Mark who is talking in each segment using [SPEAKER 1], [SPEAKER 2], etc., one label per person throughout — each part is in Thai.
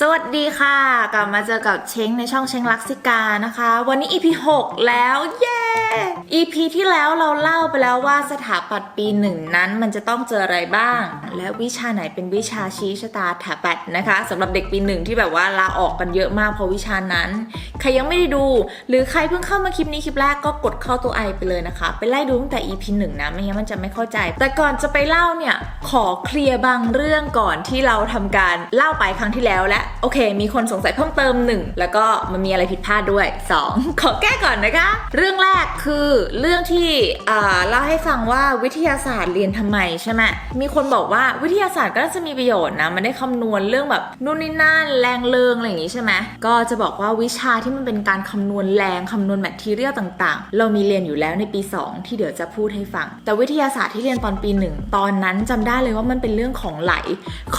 [SPEAKER 1] สวัสดีค่ะ กลับมาเจอกับเช้งในช่องเช้งลักซิกานะคะ วันนี้ EP 6 แล้ว เย้ EP ที่แล้วเราเล่าไปแล้วว่าสถาปัตย์ปีหนึ่งนั้นมันจะต้องเจออะไรบ้าง และวิชาไหนเป็นวิชาชี้ชะตาถาปัตย์นะคะสำหรับเด็กปีหนึ่งที่แบบว่าลาออกกันเยอะมากเพราะวิชานั้น ใครยังไม่ได้ดู หรือใครเพิ่งเข้ามาคลิปนี้คลิปแรกก็กดเข้าตัวไอไปเลยนะคะ ไปไล่ดูตั้งแต่ EP หนึ่งนะไม่งั้นมันจะไม่เข้าใจ แต่ก่อนจะไปเล่าเนี่ยขอเคลียร์บางเรื่องก่อนที่เราทำการเล่าไปครั้งที่แล้วและโอเค มีคนสงสัยเพิ่มเติมหนึ่งแล้วก็มันมีอะไรผิดพลาดด้วยสองขอแก้ก่อนนะคะ เรื่องแรกคือเรื่องที่เล่าให้ฟังว่าวิทยาศาสตร์เรียนทำไมใช่ไหมมีคนบอกว่าวิทยาศาสตร์ก็น่าจะมีประโยชน์นะมันได้คำนวณเรื่องแบบนู่นนี่นั่นแรงเริงอะไรอย่างงี้ใช่ไหมก็จะบอกว่าวิชาที่มันเป็นการคำนวณแรงคำนวณแมททีเรียลต่างๆ เรามีเรียนอยู่แล้วในปี 2 ที่เดี๋ยวจะพูดให้ฟัง แต่วิทยาศาสตร์ที่เรียนตอนปีหนึ่งตอนนั้นจำได้เลยว่ามันเป็นเรื่องของไหล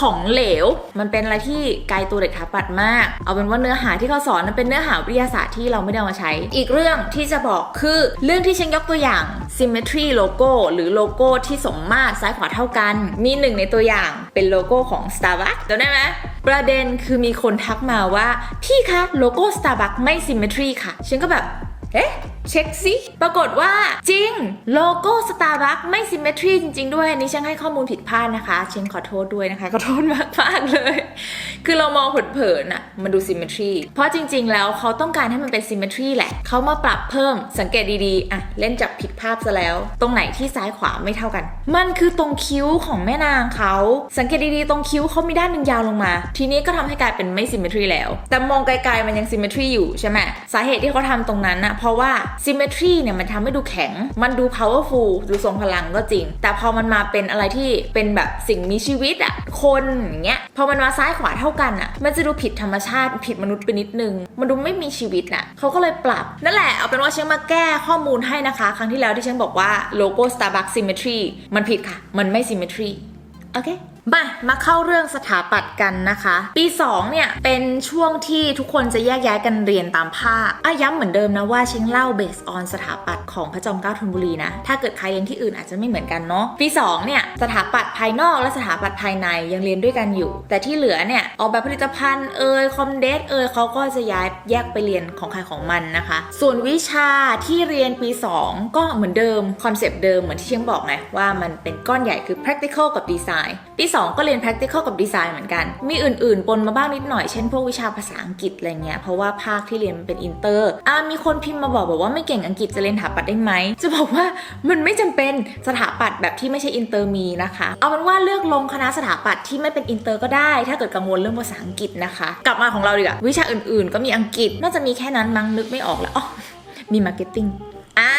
[SPEAKER 1] ของเหลว มันเป็นอะไรที่ไกลตัวเด็กถาปัดมาก เอาเป็นว่าเนื้อหาที่เขาสอนนั้นเป็นเนื้อหาวิทยาศาสตร์ที่เราไม่ได้เอามาใช้ อีกเรื่องที่จะบอกคือเรื่องที่เชงยกตัวอย่าง symmetry logo หรือโลโก้ที่สมมาตรซ้ายขวาเท่ากัน มีหนึ่งในตัวอย่างเป็นโลโก้ของ Starbucks จำได้ไหมประเด็นคือมีคนทักมาว่า พี่คะ โลโก้ Starbucks ไม่ symmetry ค่ะ ฉันก็แบบ เอ๊ะ เช็คสิ ปรากฏว่าจริง โลโก้ Starbucks ไม่ symmetry จริง ๆ ด้วย อันนี้ฉันให้ข้อมูลผิดพลาดนะคะ เชนขอโทษด้วยนะคะ ขอโทษมากมากเลย คือเรามองเผินๆอะมันดู symmetry เพราะจริง ๆ แล้วเขาต้องการให้มันเป็น symmetry แหละ เขามาปรับเพิ่มสังเกตดีๆอะเล่นจับผิดภาพซะแล้ว ตรงไหนที่ซ้ายขวาไม่เท่ากัน มันคือตรงคิ้วของแม่นางเขา สังเกตดีๆ ตรงคิ้วเขามีด้านหนึ่งยาวลงมา ทีนี้ก็ทำให้กลายเป็นไม่ symmetry แล้ว แต่มองไกลๆมันยัง symmetry อยู่ใช่ไหมสาเหตุที่เขาทำตรงนั้นนะเพราะว่า symmetry เนี่ยมันทำให้ดูแข็ง มันดู powerful ดูทรงพลังก็จริง แต่พอมันมาเป็นอะไรที่เป็นแบบสิ่งมีชีวิตอะคนอย่างเงี้ย พอมันมาซ้ายขวาเท่ากันอะมันจะดูผิดธรรมชาติผิดมนุษย์ไปนิดนึง มันดูไม่มีชีวิตอะเขาก็เลยปรับ นั่นแหละ เอาเป็นว่าเชียงมาแก้ข้อมูลให้นะคะ ครั้งที่แล้วที่เชียงบอกว่าโลโก้ Starbucks symmetry มันผิดค่ะ มันไม่ symmetry โอเค มามาเข้าเรื่องสถาปัตย์กันนะคะ ปี 2 เนี่ย เป็นช่วงที่ทุกคนจะแยกย้ายกันเรียนตามภาคอะย้ำเหมือนเดิมนะว่าเชิงเล่าเบสออนสถาปัตย์ของพระจอมเกล้าธนบุรีนะ ถ้าเกิดใครเรียนที่อื่นอาจจะไม่เหมือนกันเนาะปี 2 เนี่ย สถาปัตย์ภายนอกและสถาปัตย์ภายในยังเรียนด้วยกันอยู่ แต่ที่เหลือเนี่ยออกแบบผลิตภัณฑ์เอ่ยคอมเดสเอ่ยเขาก็จะย้ายแยกไปเรียนของใครของมันนะคะ ส่วนวิชาที่เรียนปี 2 ก็เหมือนเดิมคอนเซปต์เดิมเหมือนที่เชียงบอกไงว่ามันเป็นก้อนใหญ่คือ practical กับ design ปี 2ก็เรียน practical กับ design เหมือนกัน มีอื่นๆ ปนมาบ้างนิดหน่อย เช่นพวกวิชาภาษาอังกฤษอะไรเงี้ย เพราะว่าภาคที่เรียนมันเป็นอินเตอร์ อ่ามีคนพิมพ์มาบอกบอกว่าไม่เก่งอังกฤษจะเรียนสถาปัตย์ได้ไหม จะบอกว่ามันไม่จำเป็นสถาปัตย์แบบที่ไม่ใช่อินเตอร์มีนะคะ เอาเป็นว่าเลือกลงคณะสถาปัตย์ที่ไม่เป็นอินเตอร์ก็ได้ ถ้าเกิดกังวลเรื่องภาษาอังกฤษนะคะ กลับมาของเราดีกว่าวิชาอื่นๆ ก็มีอังกฤษ น่าจะมีแค่นั้นมั้งนึกไม่ออกแล้วอ๋อมีมาร์เก็ตติ้งอ่า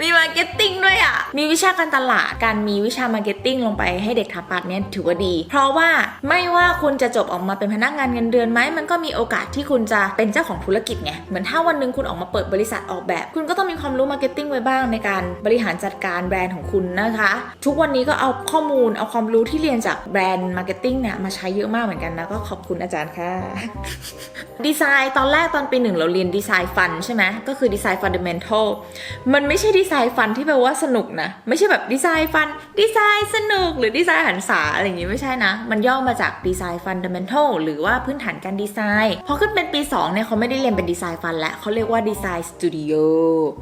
[SPEAKER 1] มีมาร์เก็ตติ้งด้วยอะ มีวิชาการตลาด การมีวิชามาร์เก็ตติ้งลงไปให้เด็กถาปัดเนี่ยถือว่าดี เพราะว่าไม่ว่าคุณจะจบออกมาเป็นพนักงานเงินเดือนไหม มันก็มีโอกาสที่คุณจะเป็นเจ้าของธุรกิจไง เหมือนถ้าวันหนึ่งคุณออกมาเปิดบริษัทออกแบบ คุณก็ต้องมีความรู้มาร์เก็ตติ้งไว้บ้างในการบริหารจัดการแบรนด์ของคุณนะคะ ทุกวันนี้ก็เอาข้อมูลเอาความรู้ที่เรียนจากแบรนด์มาร์เก็ตติ้งเนี่ยมาใช้เยอะมากเหมือนกันนะก็ขอบคุณอาจารย์ค่ะดีไซน์ตอนแรกตอนปีหนึ่งเราเรียนดีไซน์ฟันใช่ไหมก็คือดีไซน์ฟันเดเมนทัลมันไม่ใช่ดีไซน์ฟันที่แปลว่าสนุกนะ ไม่ใช่แบบดีไซน์ฟัน ดีไซน์สนุก หรือดีไซน์หันษาอะไรอย่างงี้ไม่ใช่นะ มันย่อมาจากดีไซน์ฟันเดเมนทัลหรือว่าพื้นฐานการดีไซน์ พอขึ้นเป็นปี 2 เนี่ยเขาไม่ได้เรียนเป็นดีไซน์ฟันแล้วเขาเรียกว่าดีไซน์สตูดิโอ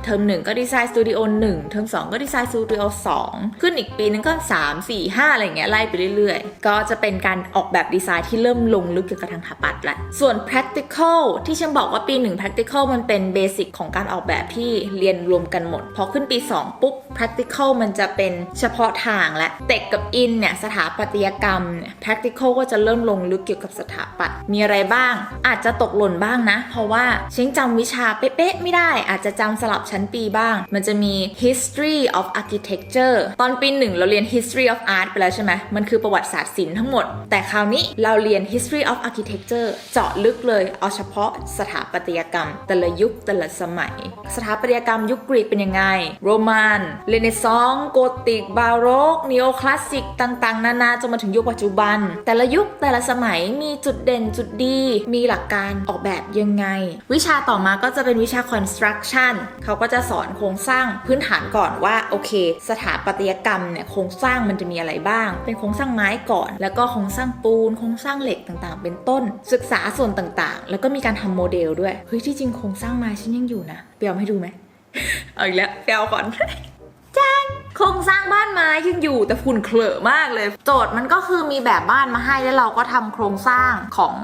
[SPEAKER 1] เทอมหนึ่งก็ดีไซน์สตูดิโอหนึ่งเทอมสองก็ดีไซน์สตูดิโอสองขึ้นอีกปีนึงก็3 4 5อะไรอย่างเงี้ยไล่ไปเรื่อยๆ ก็จะเป็นการออกแบบดีไซน์ที่เริ่มลงลึกเกี่ยวกับทางถาปัดแหละส่วน practical ที่ฉันบอกว่าปี1 practical มันเป็นเบสิกของการออกแบบที่เรียนรวมกันหมดพอขึ้นปี 2 ปุ๊บ practical มันจะเป็นเฉพาะทางและเต็กกับอินเนี่ยสถาปัตยกรรมเนี่ย practical ก็จะเริ่มลงลึกเกี่ยวกับสถาปัตย์มีอะไรบ้าง อาจจะตกหล่นบ้างนะ เพราะว่าเช้งจำวิชาเป๊ะๆไม่ได้ อาจจะจำสลับชั้นปีบ้าง มันจะมี history of architecture ตอนปีหนึ่งเราเรียน history of art ไปแล้วใช่ไหมมันคือประวัติศาสตร์ศิลป์ทั้งหมด แต่คราวนี้เราเรียน history of architecture เจาะลึกเลยเอาเฉพาะสถาปัตยกรรม แต่ละยุคแต่ละสมัย สถาปัตยกรรมยุคกรีกเป็นยังไงโรมันเรเนซองส์โกธิก บาโรกนีโอคลาสสิกต่างๆ นานาจนมาถึงยุคปัจจุบัน แต่ละยุคแต่ละสมัยมีจุดเด่นจุดดี มีหลักการออกแบบยังไง วิชาต่อมาก็จะเป็นวิชา construction เขาก็จะสอนโครงสร้างพื้นฐานก่อนว่าโอเค สถาปัตยกรรมเนี่ยโครงสร้างมันจะมีอะไรบ้าง เป็นโครงสร้างไม้ก่อน แล้วก็โครงสร้างปูนโครงสร้างเหล็กต่างๆ เป็นต้น ศึกษาส่วนต่างๆ แล้วก็มีการทำโมเดลด้วยเฮ้ยที่จริงโครงสร้างไม้ฉันยังอยู่นะเปียวให้ดูไหม เอาอีกแล้วเปียวก่อนจังโครงสร้างบ้านไม้ยังอยู่แต่ฝุ่นเคลอะมากเลย โจทย์มันก็คือมีแบบบ้านมาให้แล้วเราก็ทำโครงสร้างของ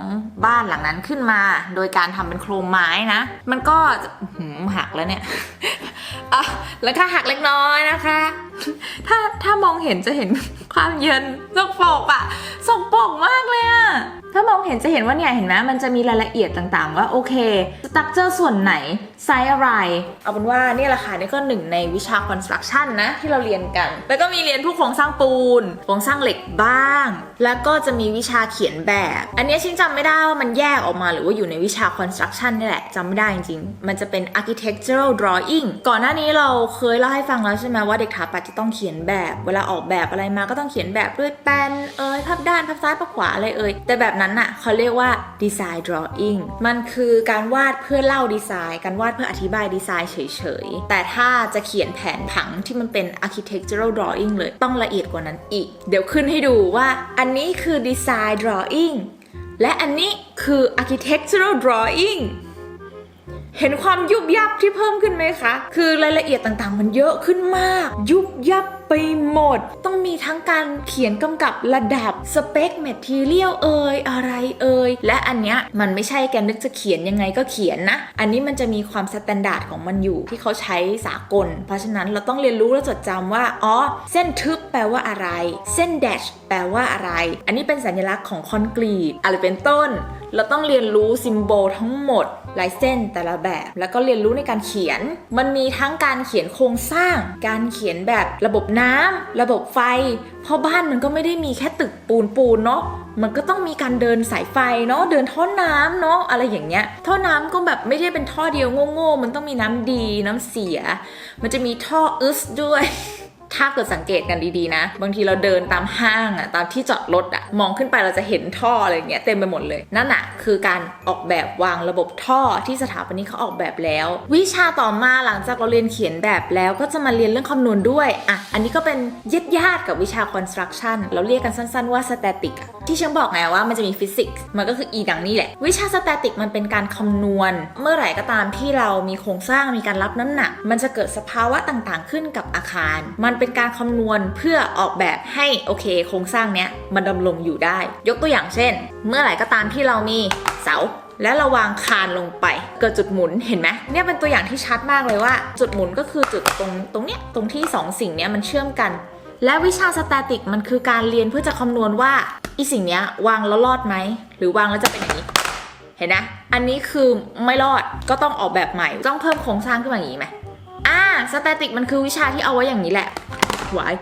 [SPEAKER 1] บ้านหลังนั้นขึ้นมา โดยการทำเป็นโครงไม้นะ มันก็จะอื้อหือหักแล้วเนี่ยอะแล้วก็หักเล็กน้อยนะคะ ถ้าถ้ามองเห็นจะเห็น ความเยินสกปรกอะสกปรกมากเลยอะถ้ามองเห็นจะเห็นว่าเนี่ยเห็นไหมมันจะมีรายละเอียดต่างๆ ว่าโอเคสตั๊กเจอส่วนไหน ไซส์อะไร เอาเป็นว่าเนี่ยแหละค่ะนี่ก็หนึ่งในวิชา construction นะ ที่เราเรียนกัน แล้วก็มีเรียนพวกโครงสร้างปูนโครงสร้างเหล็กบ้าง แล้วก็จะมีวิชาเขียนแบบ อันนี้ชิงจำไม่ได้ว่ามันแยกออกมาหรือว่าอยู่ในวิชา construction นี่แหละจำไม่ได้จริงๆ มันจะเป็น architectural drawing ก่อนหน้านี้เราเคยเล่าให้ฟังแล้วใช่ไหมว่าเด็กถาปัดจะต้องเขียนแบบ เวลาออกแบบอะไรมาก็ต้องเขียนแบบด้วยแป้นเอ่ยพับด้านพับซ้ายพับขวาอะไรเอ่ยแต่แบบนั้นน่ะเขาเรียกว่า design drawing มันคือการวาดเพื่อเล่าดีไซน์การวาดเพื่ออธิบายดีไซน์เฉยๆ แต่ถ้าจะเขียนแผนผังที่มันเป็น architectural drawing เลยต้องละเอียดกว่านั้นอีก เดี๋ยวขึ้นให้ดูว่าอันนี้คือ design drawing และอันนี้คือ architectural drawing เห็นความยุบยับที่เพิ่มขึ้นไหมคะ คือรายละเอียดต่างๆ มันเยอะขึ้นมาก ยุบยับ ไปหมด ต้องมีทั้งการเขียนกำกับระดับสเปคแมททีเรียลเอ่ยอะไรเอ่ยและอันเนี้ยมันไม่ใช่แกนึกจะเขียนยังไงก็เขียนนะ อันนี้มันจะมีความสแตนดาร์ดของมันอยู่ที่เขาใช้สากล เพราะฉะนั้นเราต้องเรียนรู้และจดจำว่าอ๋อเส้นทึบแปลว่าอะไร เส้นแดชแปลว่าอะไร อันนี้เป็นสัญลักษณ์ของคอนกรีตอะไรเป็นต้น เราต้องเรียนรู้ซิมโบลทั้งหมดลายเส้นแต่ละแบบ แล้วก็เรียนรู้ในการเขียน มันมีทั้งการเขียนโครงสร้าง การเขียนแบบระบบน้ำระบบไฟ เพราะบ้านมันก็ไม่ได้มีแค่ตึกปูนปูนเนาะมันก็ต้องมีการเดินสายไฟเนาะเดินท่อน้ำเนาะอะไรอย่างเงี้ยท่อน้ำก็แบบไม่ได้เป็นท่อเดียวโง่ๆมันต้องมีน้ำดีน้ำเสีย มันจะมีท่ออึสด้วย ถ้าเกิดสังเกตกันดีๆนะ บางทีเราเดินตามห้างอะตามที่จอดรถอะมองขึ้นไปเราจะเห็นท่ออะไรเงี้ยเต็มไปหมดเลยนั่นอะคือการออกแบบวางระบบท่อที่สถาปนิกเขาออกแบบแล้ว วิชาต่อมาหลังจากเราเรียนเขียนแบบแล้วก็จะมาเรียนเรื่องคำนวณด้วยอะอันนี้ก็เป็นยึดญาติกับวิชา construction เราเรียกกันสั้นๆว่า static ที่ฉันบอกไงว่ามันจะมีฟิสิกส์มันก็คืออีดังนี่แหละ วิชา static มันเป็นการคำนวณ เมื่อไหร่ก็ตามที่เรามีโครงสร้างมีการรับน้ำหนัก มันจะเกิดสภาวะต่างๆขึ้นกับอาคาร มันเป็นการคำนวณเพื่อออกแบบให้โอเค โครงสร้างเนี้ยมันดำรงอยู่ได้ ยกตัวอย่างเช่น เมื่อไหร่ก็ตามที่เรามีเสาแล้วเราวางคานลงไป เกิดจุดหมุนเห็นไหมเนี่ยเป็นตัวอย่างที่ชัดมากเลยว่า จุดหมุนก็คือจุดตรงตรงเนี้ยตรงที่สองสิ่งเนี้ยมันเชื่อมกัน และวิชาสแตติกมันคือการเรียนเพื่อจะคำนวณว่าอีสิ่งเนี้ยวางแล้วรอดไหมหรือวางแล้วจะเป็นอย่างนี้เห็นนะ อันนี้คือไม่รอดก็ต้องออกแบบใหม่ ต้องเพิ่มโครงสร้างขึ้นมาอย่างนี้ไหมอ่าสแตติกมันคือวิชาที่เอาไว้อย่างนี้แหละ หวาย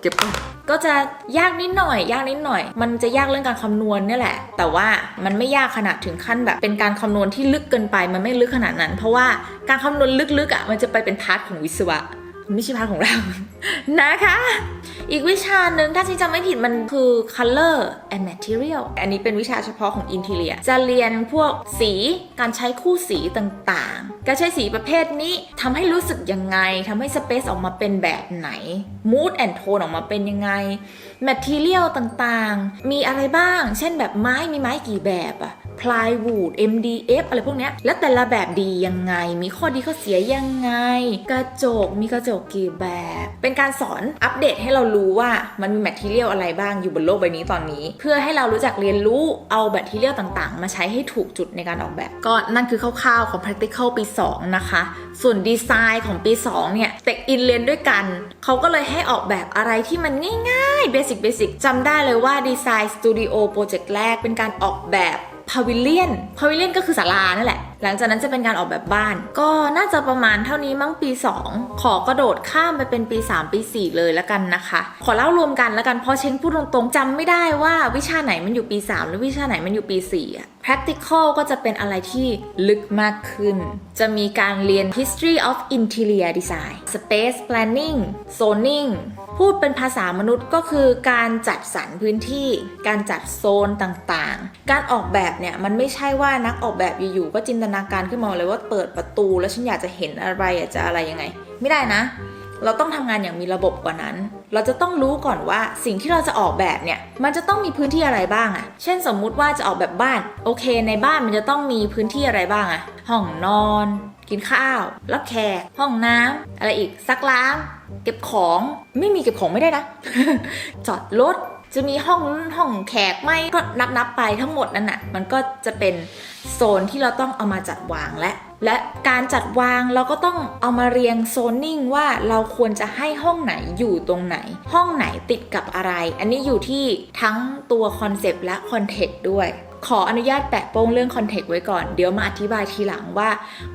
[SPEAKER 1] เจ็บปะก็จะยากนิดหน่อย ยากนิดหน่อย มันจะยากเรื่องการคำนวณนี่แหละ แต่ว่ามันไม่ยากขนาดถึงขั้นแบบ เป็นการคำนวณที่ลึกเกินไป มันไม่ลึกขนาดนั้น เพราะว่าการคำนวณลึกๆอะมันจะไปเป็นพาร์ทของวิศวะ ไม่ใช่พาร์ทของเรา นะคะ อีกวิชาหนึ่งถ้าฉันจำไม่ผิดมันคือ color and material อันนี้เป็นวิชาเฉพาะของ interior จะเรียนพวกสีการใช้คู่สีต่างๆ การใช้สีประเภทนี้ทำให้รู้สึกยังไงทำให้ space ออกมาเป็นแบบไหน mood and tone ออกมาเป็นยังไง material ต่างๆ มีอะไรบ้าง เช่นแบบไม้มีไม้กี่แบบอะ plywood MDF อะไรพวกเนี้ย แล้วแต่ละแบบดียังไง มีข้อดีข้อเสียยังไง กระจกมีกระจกกี่แบบ เป็นการสอนอัปเดตให้เรารู้ว่ามันมีแมทเทียลอะไรบ้างอยู่บนโลกใบนี้ตอนนี้ เพื่อให้เรารู้จักเรียนรู้เอาแมทเทียลต่างๆ มาใช้ให้ถูกจุดในการออกแบบ ก็นั่นคือคร่าวๆของ practical ปี 2 นะคะ ส่วนดีไซน์ของปี 2 เนี่ยเต็กอินเรียนด้วยกันเขาก็เลยให้ออกแบบอะไรที่มันง่ายๆเบสิกเบสิกจำได้เลยว่าดีไซน์สตูดิโอโปรเจกต์แรกเป็นการออกแบบ พาวิเลียนพาวิเลียนก็คือศาลานั่นแหละ หลังจากนั้นจะเป็นการออกแบบบ้าน ก็น่าจะประมาณเท่านี้มั้งปี 2 ขอกระโดดข้ามไปเป็นปี 3 ปี 4 เลยแล้วกันนะคะ ขอเล่ารวมกันแล้วกันเพราะเช้งพูดตรงๆจำไม่ได้ว่าวิชาไหนมันอยู่ปี 3 หรือวิชาไหนมันอยู่ปี 4อะ practical ก็จะเป็นอะไรที่ลึกมากขึ้น จะมีการเรียน history of interior design space planning zoning พูดเป็นภาษามนุษย์ก็คือการจัดสรรพื้นที่ การจัดโซนต่างๆ การออกแบบเนี่ยมันไม่ใช่ว่านักออกแบบอยู่ๆก็จินตนาการขึ้นมาเลยว่าเปิดประตูแล้วฉันอยากจะเห็นอะไรอยากจะอะไรยังไง ไม่ได้นะ เราต้องทำงานอย่างมีระบบกว่านั้น เราจะต้องรู้ก่อนว่าสิ่งที่เราจะออกแบบเนี่ย มันจะต้องมีพื้นที่อะไรบ้างอะเช่นสมมุติว่าจะออกแบบบ้าน โอเค ในบ้านมันจะต้องมีพื้นที่อะไรบ้างอะห้องนอน กินข้าว รับแขกห้องน้ำอะไรอีกซักล้าง เก็บของไม่มีเก็บของไม่ได้นะจอดรถ จะมีห้องห้องแขกไหมก็นับนับๆไปทั้งหมดนั่นน่ะมันก็จะเป็นโซนที่เราต้องเอามาจัดวางและ และการจัดวางเราก็ต้องเอามาเรียงโซนนิ่งว่าเราควรจะให้ห้องไหนอยู่ตรงไหน ห้องไหนติดกับอะไร อันนี้อยู่ที่ทั้งตัวคอนเซปต์และคอนเทกต์ด้วย ขออนุญาตแปะโป้งเรื่องคอนเทกต์ไว้ก่อน เดี๋ยวมาอธิบายทีหลังว่า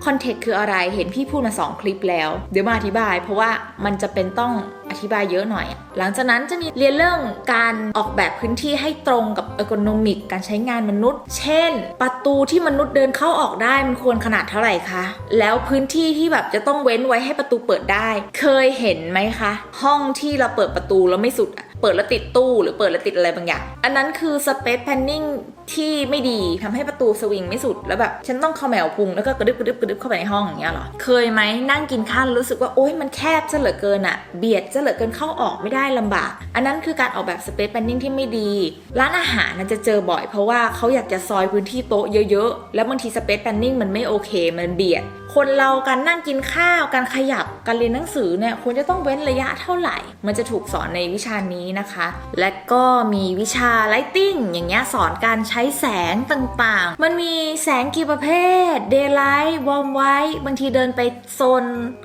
[SPEAKER 1] คอนเทกต์คืออะไร เห็นพี่พูดมา 2 คลิปแล้ว เดี๋ยวมาอธิบาย เพราะว่ามันจะเป็นต้องอธิบายเยอะหน่อย หลังจากนั้นจะมีเรียนเรื่องการออกแบบพื้นที่ให้ตรงกับเอ r ร์โนมิกการใช้งานมนุษย์ เช่น ประตูที่มนุษย์เดินเข้าออกได้มันควรขนาดเท่าไหร่คะ แล้วพื้นที่ที่แบบจะต้องเว้นไว้ให้ประตูเปิดได้ เคยเห็นไหมคะ ห้องที่เราเปิดประตูแล้วไม่สุดอะ เปิดแล้วติดตู้หรือเปิดแล้วติดอะไรบางอย่าง อันนั้นคือ space planning ที่ไม่ดีทำให้ประตูสวิงไม่สุดแล้วแบบ ฉันต้องเขมแมวพุงแล้วก็กระดึบกระดึบกระดึบเข้าไปในห้องอย่างเงี้ยหรอ เคยไหมนั่งกินข้าวรู้สึกว่าโอ๊ยมันแคบซะเหลือเกินอะเบียดซะเหลือเกินเข้าออกไม่ได้ลำบาก อันนั้นคือการออกแบบ space planning ที่ไม่ดี ร้านอาหารน่ะจะเจอบ่อยเพราะว่าเขาอยากจะซอยพื้นที่โต๊ะเยอะๆ แล้วบางที space planning มันไม่โอเคมันเบียด คนเราการนั่งกินข้าว การขยับการเรียนหนังสือเนี่ยควรจะต้องเว้นระยะเท่าไหร่ มันจะถูกสอนในวิชานี้นะคะ และก็มีวิชา lighting อย่างเงี้ยสอนการใช้แสงต่างๆ มันมีแสงกี่ประเภท daylight warm white บางทีเดินไปโซน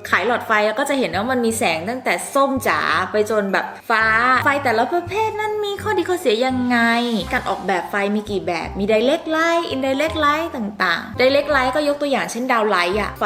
[SPEAKER 1] ขายหลอดไฟแล้วก็จะเห็นว่ามันมีแสงตั้งแต่ส้มจ๋าไปจนแบบฟ้าไฟแต่ละประเภทนั้นมีข้อดีข้อเสียยังไง การออกแบบไฟมีกี่แบบมี direct light indirect light ต่างๆ direct light ก็ยกตัวอย่างเช่นดาวไลท์อะไฟ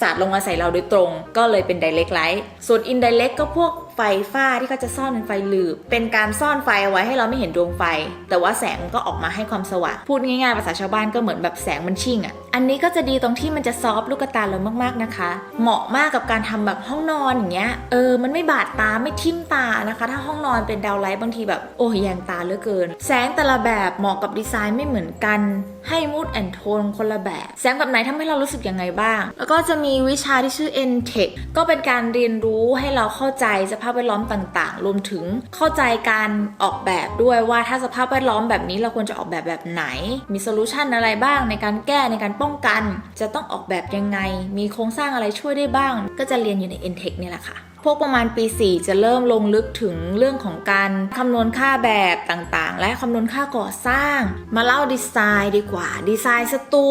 [SPEAKER 1] สาดลงมาใส่เราโดยตรง ก็เลยเป็น direct light ส่วน indirect ก็พวกไฟฟ้าที่เขาจะซ่อนเป็นไฟหลืบ เป็นการซ่อนไฟเอาไว้ให้เราไม่เห็นดวงไฟ แต่ว่าแสงมันก็ออกมาให้ความสว่าง พูดง่ายๆ ภาษาชาวบ้านก็เหมือนแบบแสงมันชิ่งอะ่ะ อันนี้ก็จะดีตรงที่มันจะซอฟลูกตาเรามากๆนะคะ เหมาะมากกับการทำแบบห้องนอนอย่างเงี้ย เออ มันไม่บาดตาไม่ทิ่มตานะคะ ถ้าห้องนอนเป็นดาวไลท์บางทีแบบโอ้ยแยงตาเหลือเกิน แสงแต่ละแบบเหมาะกับดีไซน์ไม่เหมือนกันให้มูดแอนโทนคนละแบบ แสงแบบไหนทำให้เรารู้สึกยังไงบ้าง แล้วก็จะมีวิชาที่ชื่อ n t e c h ก็เป็นการเรียนรู้ให้เราเข้าใจสภาพแวดล้อมต่างๆ รวมถึงเข้าใจการออกแบบด้วยว่าถ้าสภาพแวดล้อมแบบนี้เราควรจะออกแบบแบบไหน มีโซลูชันอะไรบ้างในการแก้ในการป้องกัน จะต้องออกแบบยังไง มีโครงสร้างอะไรช่วยได้บ้าง ก็จะเรียนอยู่ใน e n t e c h เนี่ยแหละค่ะพวกประมาณปี 4 จะเริ่มลงลึกถึงเรื่องของการคำนวณค่าแบบต่างๆ และคำนวณค่าก่อสร้าง มาเล่าดีไซน์ดีกว่า ดีไซน์สตู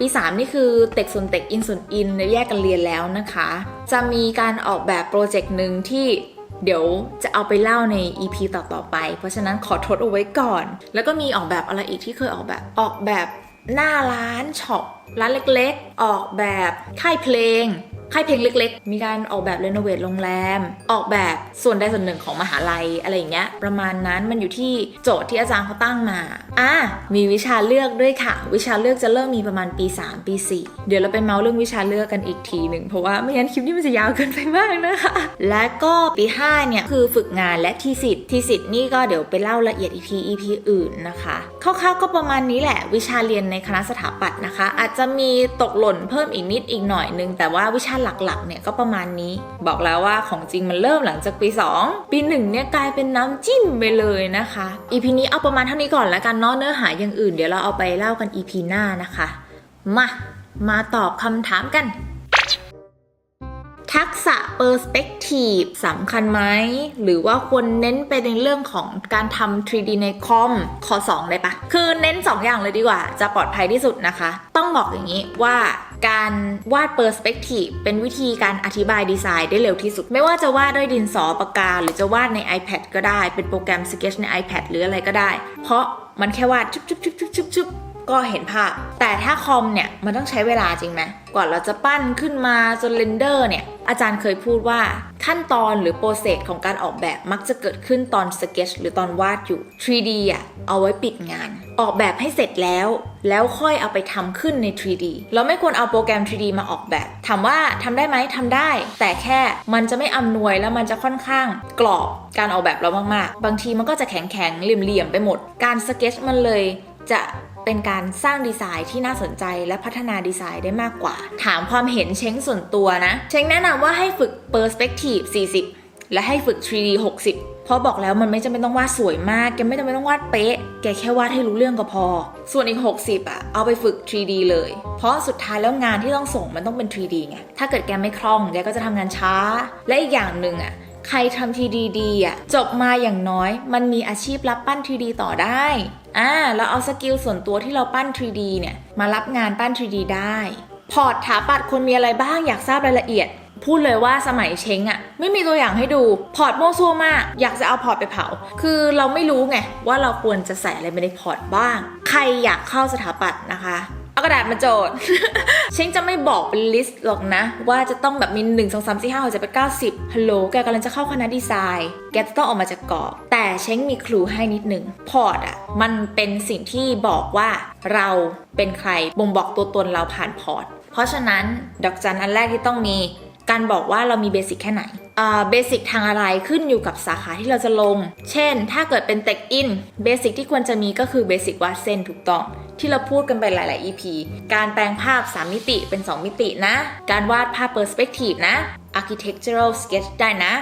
[SPEAKER 1] ปี 3 นี่คือเต็กส่วนเต็กอินส่วนอินแยกกันเรียนแล้วนะคะ จะมีการออกแบบโปรเจกต์หนึ่งที่ เดี๋ยวจะเอาไปเล่าใน EP ต่อๆไป เพราะฉะนั้นขอทดเอาไว้ก่อน แล้วก็มีออกแบบอะไรอีกที่เคยออกแบบ ออกแบบหน้าร้านช็อปร้านเล็กๆ ออกแบบค่ายเพลง ค่ายเพลงเล็กๆ มีการออกแบบรีโนเวทโรงแรม ออกแบบส่วนใดส่วนหนึ่งของมหาลัยอะไรอย่างเงี้ย ประมาณนั้นมันอยู่ที่โจทย์ที่อาจารย์เขาตั้งมา อะ มีวิชาเลือกด้วยค่ะ วิชาเลือกจะเริ่มมีประมาณปี 3 ปี 4 เดี๋ยวเราไปเมาส์เรื่องวิชาเลือกกันอีกทีหนึ่งเพราะว่าไม่งั้นคลิปนี้มันจะยาวเกินไปมากนะคะ และก็ปี5เนี่ยคือฝึกงานและทีสิทธิ์ทีสิทธิ์นี่ก็เดี๋ยวไปเล่าละเอียดอีกที EP อื่นนะคะคร่าวๆก็ประมาณนี้แหละ วิชาเรียนในคณะสถาปัตย์นะคะอาจจะมีตกหล่นเพิ่มอีกนิดอีกหน่อยนึง แต่ว่าวิชาหลักๆเนี่ยก็ประมาณนี้ บอกแล้วว่าของจริงมันเริ่มหลังจากปี 2 ปี1เนี่ยกลายเป็นน้ำจิ้มไปเลยนะคะอีพีนี้เอาประมาณเท่านี้ก่อนแล้วกันเนาะเนื้อหาอย่างอื่นเดี๋ยวเราเอาไปเล่ากันอีพีหน้านะคะ มา มาตอบคำถามกัน ทักษะ perspective สำคัญไหม หรือว่าควรเน้นไปในเรื่องของการทำ 3D ในคอมข้อ2ได้ปะคือเน้น 2 อย่างเลยดีกว่า จะปลอดภัยที่สุดนะคะ ต้องบอกอย่างนี้ว่าการวาด perspective เป็นวิธีการอธิบายดีไซน์ได้เร็วที่สุด ไม่ว่าจะวาดด้วยดินสอปากกา หรือจะวาดใน iPad ก็ได้ เป็นโปรแกรม Sketch ใน iPad หรืออะไรก็ได้ เพราะมันแค่วาดชุบชุบชุบชุบชุบชุบ ก็เห็นภาพ แต่ถ้าคอมเนี่ยมันต้องใช้เวลาจริงไหมกว่าเราจะปั้นขึ้นมาจนเรนเดอร์เนี่ยอาจารย์เคยพูดว่าขั้นตอนหรือโปรเซสของการออกแบบมักจะเกิดขึ้นตอนสเก็ตหรือตอนวาดอยู่ 3D อะเอาไว้ปิดงาน ออกแบบให้เสร็จแล้ว แล้วค่อยเอาไปทำขึ้นใน 3D เราไม่ควรเอาโปรแกรม 3D มาออกแบบ ถามว่าทำได้ไหมทำได้ แต่แค่มันจะไม่อำนวยแล้วมันจะค่อนข้างกรอบการออกแบบเรามากๆ บางทีมันก็จะแข็งๆเหลี่ยมๆไปหมด การสเก็ตมันเลย จะเป็นการสร้างดีไซน์ที่น่าสนใจและพัฒนาดีไซน์ได้มากกว่า ถามความเห็นเช้งส่วนตัวนะ เช้งแนะนำว่าให้ฝึก Perspective 40 และให้ฝึก 3D 60 เพราะบอกแล้วมันไม่จำเป็นต้องวาดสวยมาก แกไม่จำเป็นต้องวาดเป๊ะ แกแค่วาดให้รู้เรื่องก็พอ ส่วนอีก 60อะเอาไปฝึก 3D เลย เพราะสุดท้ายแล้วงานที่ต้องส่งมันต้องเป็น 3D ไง ถ้าเกิดแกไม่คล่องแกก็จะทำงานช้า และอีกอย่างหนึ่งอะ ใครทำ 3D ดีอะจบมาอย่างน้อย มันมีอาชีพรับปั้น 3D ต่อได้อ่าแล้วเอาสกิลส่วนตัวที่เราปั้น 3D เนี่ยมารับงานปั้น 3D ได้ พอร์ตถาปัดคนมีอะไรบ้างอยากทราบรายละเอียด พูดเลยว่าสมัยเช้งอะไม่มีตัวอย่างให้ดู พอร์ตโม่วซั่วมาก อยากจะเอาพอร์ตไปเผา คือเราไม่รู้ไงว่าเราควรจะใส่อะไรไปในพอร์ตบ้าง ใครอยากเข้าสถาปัตย์นะคะ เอากระดาษมาโจทย์เช้งจะไม่บอกเป็นลิสต์หรอกนะ ว่าจะต้องแบบมี1 2 3 4 5 6 7 8 9 10ฮัลโหลแกกำลังจะเข้าคณะดีไซน์ แกจะต้องออกมาจากกรอบ แต่เช้งมีครูให้นิดนึง พอร์ตอะ มันเป็นสิ่งที่บอกว่าเราเป็นใครบ่งบอกตัวตนเราผ่านพอร์ต เพราะฉะนั้นดอกจันอันแรกที่ต้องมีการบอกว่าเรามีเบสิกแค่ไหนเบสิกทางอะไรขึ้นอยู่กับสาขาที่เราจะลง เช่น ถ้าเกิดเป็น Tech In เบสิกที่ควรจะมีก็คือเบสิกวาดเส้นถูกต้อง ที่เราพูดกันไปหลาย ๆ EP การแปลงภาพ 3 มิติเป็น 2 มิตินะ การวาดภาพ Perspective นะ Architectural Sketch ได้นะ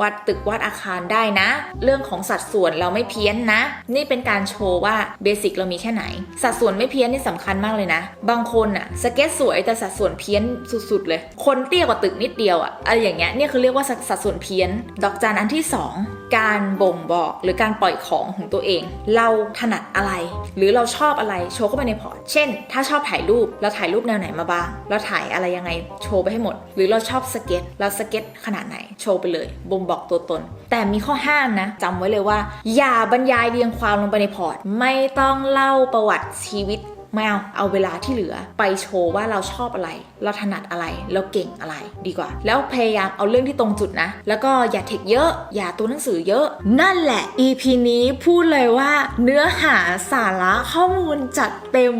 [SPEAKER 1] วาดตึกวาดอาคารได้นะ เรื่องของสัดส่วนเราไม่เพี้ยนนะ นี่เป็นการโชว์ว่าเบสิกเรามีแค่ไหน สัดส่วนไม่เพี้ยนนี่สำคัญมากเลยนะ บางคนอะสเก็ตสวยแต่สัดส่วนเพี้ยนสุดๆเลย คนเตี้ยกว่าตึกนิดเดียวอะอะไรอย่างเงี้ยเนี่ยคือเรียกว่าสัดส่วนเพี้ยน ดอกจันอันที่ 2 การบ่งบอกหรือการปล่อยของของตัวเอง เราถนัดอะไร หรือเราชอบอะไรโชว์เข้าไปในพอร์ต เช่น ถ้าชอบถ่ายรูปเราถ่ายรูปแนวไหนมาบ้างเราถ่ายอะไรยังไงโชว์ไปให้หมด หรือเราชอบสเก็ตเราสเก็ตขนาดไหนโชว์ไปเลยบ่งบอกตัวตน แต่มีข้อห้ามนะจำไว้เลยว่า อย่าบรรยายเรียงความลงไปในพอร์ต ไม่ต้องเล่าประวัติชีวิต ไม่เอาเอาเวลาที่เหลือไปโชว์ว่าเราชอบอะไร เราถนัดอะไร เราเก่งอะไรดีกว่า แล้วพยายามเอาเรื่องที่ตรงจุดนะ แล้วก็อย่าเทคเยอะ อย่าตัวหนังสือเยอะ นั่นแหละ EP นี้พูดเลยว่าเนื้อหาสาระข้อมูลจัดเต็ม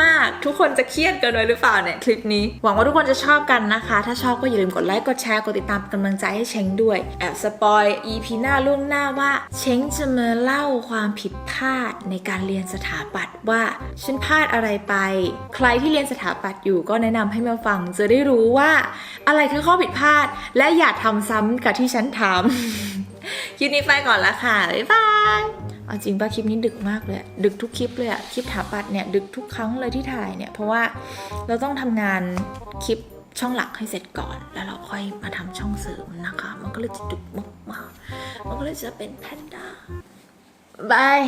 [SPEAKER 1] มากๆ ทุกคนจะเครียดกันเลยหรือเปล่าเนี่ยคลิปนี้ หวังว่าทุกคนจะชอบกันนะคะ ถ้าชอบก็อย่าลืมกดไลค์ กดแชร์ กดติดตามกำลังใจให้เช้งด้วย แอบสปอย EP หน้าล่วงหน้าว่า เช้งจะมาเล่าความผิดพลาดในการเรียนสถาปัตย์ว่าฉันพลาดอะไรไป ใครที่เรียนสถาปัตย์อยู่ก็แนะนำให้มาฟัง จะได้รู้ว่าอะไรคือข้อผิดพลาด และอย่าทำซ้ำกับที่ฉันทำ คลิปนี้ไปก่อนละค่ะ บ๊ายบายเอาจริงป่ะคลิปนี้ดึกมากเลย ดึกทุกคลิปเลยอะคลิปถาปัดเนี่ยดึกทุกครั้งเลยที่ถ่ายเนี่ย เพราะว่าเราต้องทำงานคลิปช่องหลักให้เสร็จก่อน แล้วเราค่อยมาทำช่องเสริมนะคะ มันก็เลยจะดึกมากๆมันก็เลยจะเป็นแพนด้าบาย